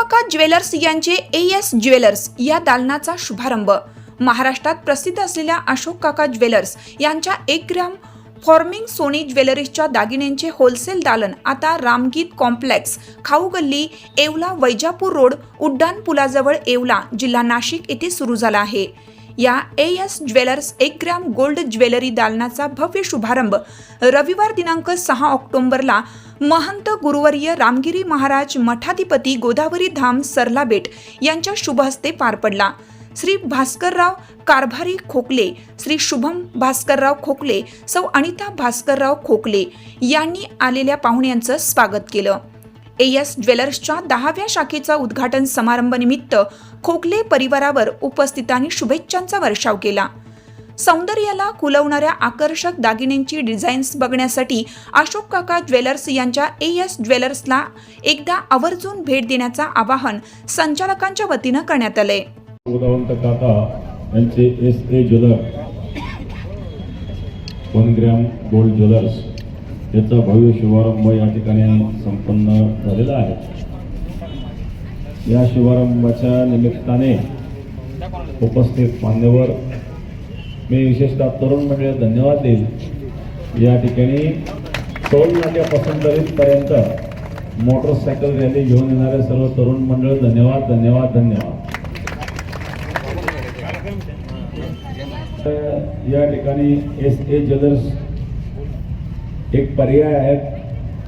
काका ज्वेलर्स यांचे ए S jewellers या दालनाचा शुभारंभ. महाराष्ट्रात प्रसिद्ध असलेल्या अशोक काका ज्वेलर्स यांच्या एक ग्रॅम फॉर्मिंग सोनी ज्वेलरीजच्या दागिन्यांचे होलसेल दालन आता रामगीत कॉम्प्लेक्स खाऊ गल्ली येवला वैजापूर रोड उड्डाण पुलाजवळ येवला जिल्हा नाशिक येथे सुरू झाला आहे. या ए एस ज्वेलर्स एक ग्रॅम गोल्ड ज्वेलरी दालनाचा भव्य शुभारंभ रविवार दिनांक सहा ऑक्टोबरला महंत गुरुवर्य रामगिरी महाराज मठाधिपती गोदावरी धाम सरलाबेट यांच्या शुभहस्ते पार पडला. श्री भास्करराव कारभारी खोकले श्री शुभम भास्करराव खोकले सौ अनिता भास्करराव खोकले यांनी आलेल्या पाहुण्यांचं स्वागत केलं. ए एस ज्वेलर्सच्या दहाव्या शाखेचा उद्घाटन समारंभनिमित्त खोकले परिवारावर उपस्थितांनी शुभेच्छांचा वर्षाव केला. सौंदर्याला खुलवणाऱ्या आकर्षक दागिन्यांची डिझाईन्स बघण्यासाठी अशोक काका ज्वेलर्स यांच्या ए एस ज्वेलर्सला एकदा आवर्जून भेट देण्याचं आवाहन संचालकांच्या वतीनं करण्यात आलंय. उदावंत काका यांचे S A jeweller one gram gold jewellers याचा भव्य शुभारंभ या ठिकाणी संपन्न झालेला आहे. या शुभारंभाच्या निमित्ताने उपस्थित मान्यवर मी विशेषतः तरुण मंडळी धन्यवाद देईल या ठिकाणी टोल नाक्यापासून दलितपर्यंत मोटरसायकल रॅली घेऊन येणारे सर्व तरुण मंडळ धन्यवाद धन्यवाद धन्यवाद. या ठिकाणी एस ए ज्वेलर्स एक पर्याय आहेत.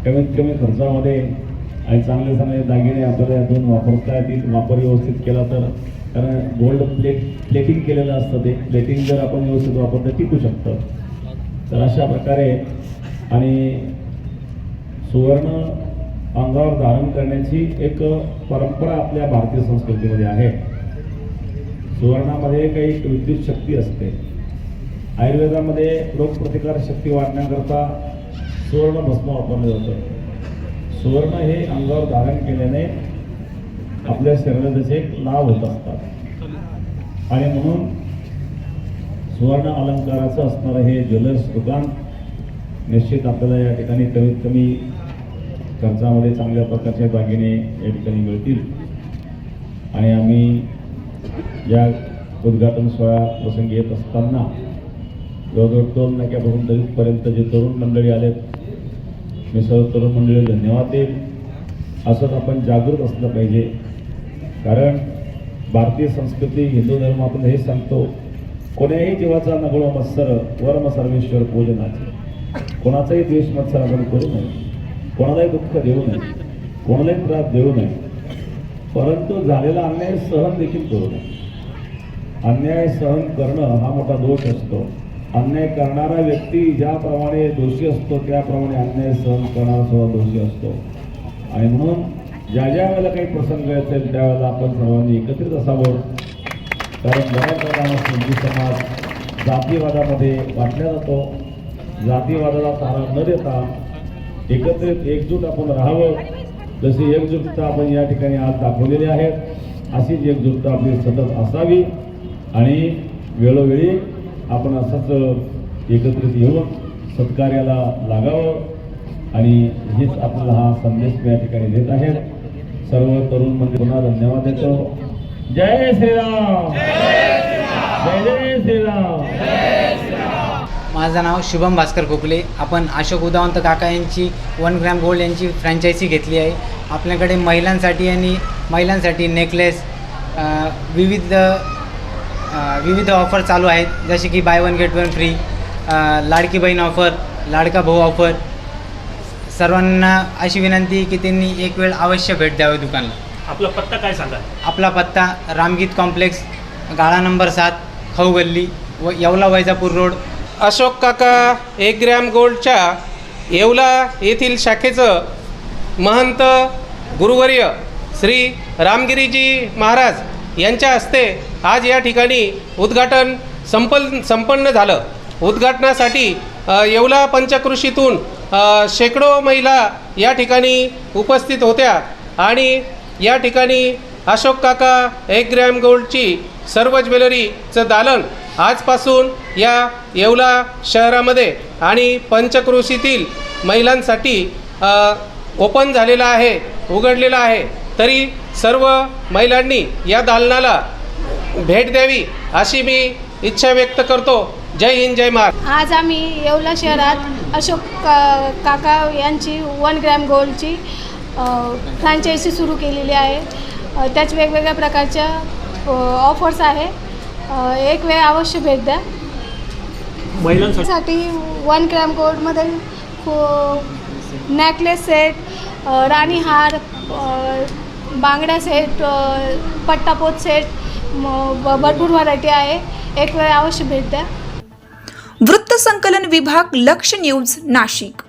कमीत कमी खर्चामध्ये आणि चांगले चांगले दागिने आपल्याला यातून वापरता येतील. वापर व्यवस्थित केला तर कारण गोल्ड प्लेट प्लेटिंग केलेलं असतं ते. प्लेटिंग जर आपण व्यवस्थित वापरलं टिकू शकतं. तर अशा प्रकारे आणि सुवर्ण अंगावर धारण करण्याची एक परंपरा आपल्या भारतीय संस्कृतीमध्ये आहे. सुवर्णामध्ये काही विद्युत शक्ती असते. आयुर्वेदामध्ये रोगप्रतिकार शक्ती वाढण्याकरता सुवर्ण भस्म वापरलं जातं. सुवर्ण हे अंगावर धारण केल्याने आपल्या शरीराला त्याचे एक लाभ होत असतात आणि म्हणून सुवर्ण अलंकाराचं असणारं हे ज्वेलर्स दुकान निश्चित आपल्याला या ठिकाणी कमीत कमी खर्चामध्ये चांगल्या प्रकारचे दागिने या ठिकाणी मिळतील. आणि आम्ही या उद्घाटन सोहळा प्रसंगी येत असताना जवळजवळ टोल नाक्यापासून दलितपर्यंत जे तरुण मंडळी आलेत मी सर्व तरुण मंडळी धन्यवाद देईल. असंच आपण जागृत असलं पाहिजे. कारण भारतीय संस्कृती हिंदू धर्म आपण हे सांगतो कोण्याही जीवाचा नगळो मत्सर वर्म सर्वेश्वर पूजनाचे कोणाचाही द्वेष मत्सर आपण करू नये कोणालाही दुःख देऊ नये कोणालाही त्रास देऊ नये परंतु झालेला अन्याय सहन देखील करू नये. अन्याय सहन करणं हा मोठा दोष असतो. अन्याय करणारा व्यक्ती ज्याप्रमाणे दोषी असतो त्याप्रमाणे अन्याय सहन करणारा सुद्धा दोषी असतो. आणि म्हणून ज्या ज्या वेळेला काही प्रसंग असेल त्यावेळेला आपण सर्वांनी एकत्रित असावं. कारण बऱ्याच वेळेला सिंधी समाज जातीवादामध्ये वाटला जातो. जातीवादाला तारा न देता एकत्रित एकजूट आपण राहावं. जशी एकजुटता आपण या ठिकाणी आज दाखवलेली आहे अशीच एकजुटता आपली सतत असावी. आणि वेळोवेळी आपण असंच एकत्रित येऊन सत्कार्याला लागावं. आणि हेच आपल्याला हा संदेश मी या ठिकाणी देत आहेत सर्व तरुण म्हणजे पुन्हा धन्यवाद देतो. जय श्रीराम. जय जय श्रीराम. माझं नाव शुभम भास्कर खोकले आपण अशोक उदावंत काका यांची वन ग्रॅम गोल्ड यांची फ्रँचायझी घेतली आहे. आपल्याकडे महिलांसाठी आणि महिलांसाठी नेकलेस विविध विविध ऑफर चालू आहेत. जसे की buy one get one free Ladki Bahin offer लाडका भाऊ ऑफर सर्वांना अशी विनंती की त्यांनी एक वेळ अवश्य भेट द्यावी दुकानला. आपला पत्ता काय सांगा? आपला पत्ता रामगीत कॉम्प्लेक्स गाळा नंबर सात खाऊ गल्ली व येवला वैजापूर रोड. अशोक काका एक ग्रॅम गोल्डच्या येवला येथील शाखेचं महंत गुरुवर्य श्री रामगिरीजी महाराज यांच्या हस्ते आज या ठिकाणी उद्घाटन संपल संपन्न झालं. उद्घाटनासाठी येवला पंचकृषीतून शेकडो महिला या ठिकाणी उपस्थित होत्या आणि या ठिकाणी अशोक काका एक ग्रॅम गोल्डची सर्व ज्वेलरीचं दालन आजपासून या येवला शहरामध्ये आणि पंचक्रोशीतील महिलांसाठी ओपन झालेलं आहे उघडलेलं आहे. तरी सर्व महिलांनी या दालनाला भेट द्यावी अशी मी इच्छा व्यक्त करतो. जय हिंद जय महाराष्ट्र. आज आम्ही येवला शहरात अशोक का काका यांची वन ग्रॅम गोल्डची फ्रँचायझी सुरू केलेली आहे. त्याच वेगवेगळ्या प्रकारच्या ऑफर्स आहे. एक वेळ अवश्य भेट द्या. महिलांसाठी. वन ग्रॅम गोल्डमध्ये नेकलेस सेट राणी हार बांगड्या सेट पट्टापोत सेट भरपूर व्हरायटी आहे. एक वेळ अवश्य भेट द्या. वृत्त संकलन विभाग लक्ष न्यूज नाशिक.